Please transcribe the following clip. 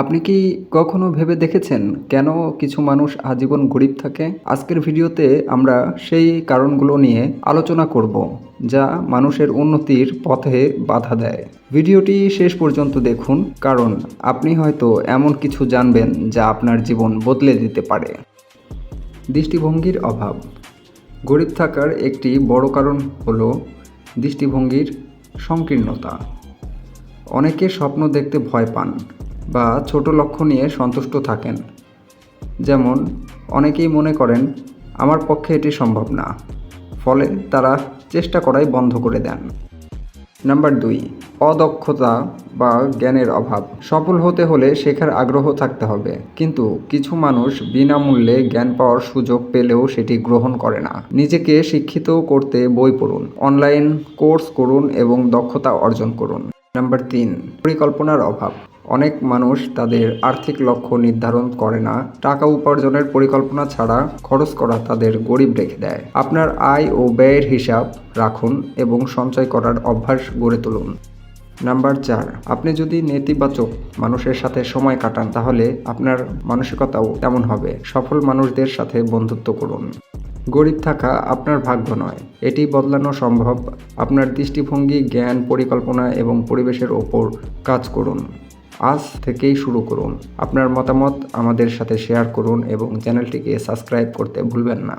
আপনি কি কখনো ভেবে দেখেছেন কেন কিছু মানুষ আজীবন গরিব থাকে? আজকের ভিডিওতে আমরা সেই কারণগুলো নিয়ে আলোচনা করব, যা মানুষের উন্নতির পথে বাধা দেয়। ভিডিওটি শেষ পর্যন্ত দেখুন, কারণ আপনি হয়তো এমন কিছু জানবেন যা আপনার জীবন বদলে দিতে পারে। দৃষ্টিভঙ্গির অভাব। গরিব থাকার একটি বড় কারণ হলো দৃষ্টিভঙ্গির সংকীর্ণতা। অনেকে স্বপ্ন দেখতে ভয় পান বা ছোট লক্ষ্য নিয়ে সন্তুষ্ট থাকেন। যেমন, অনেকেই মনে করেন, আমার পক্ষে এটি সম্ভব না। ফলে তারা চেষ্টা করাই বন্ধ করে দেন। নাম্বার দুই, অদক্ষতা বা জ্ঞানের অভাব। সফল হতে হলে শেখার আগ্রহ থাকতে হবে। কিন্তু কিছু মানুষ বিনামূল্যে জ্ঞান পাওয়ার সুযোগ পেলেও সেটি গ্রহণ করে না। নিজেকে শিক্ষিত করতে বই পড়ুন, অনলাইন কোর্স করুন এবং দক্ষতা অর্জন করুন। নাম্বার তিন, পরিকল্পনার অভাব। অনেক মানুষ তাদের আর্থিক লক্ষ্য নির্ধারণ করে না, টাকা উপার্জনের পরিকল্পনা ছাড়া খরচ করা তাদের গরিব রেখে দেয়। আপনার আয় ও ব্যয়ের হিসাব রাখুন এবং সঞ্চয় করার অভ্যাস গড়ে তুলুন। নাম্বার চার, আপনি যদি নেতিবাচক মানুষের সাথে সময় কাটান, তাহলে আপনার মানসিকতাও তেমন হবে। সফল মানুষদের সাথে বন্ধুত্ব করুন। গরিব থাকা আপনার ভাগ্য নয়। এটি বদলানো সম্ভব। আপনার দৃষ্টিভঙ্গি, জ্ঞান, পরিকল্পনা এবং পরিবেশের ওপর কাজ করুন। আজ থেকেই শুরু করুন। আপনার মতামত আমাদের সাথে শেয়ার করুন এবং চ্যানেলটিকে সাবস্ক্রাইব করতে ভুলবেন না।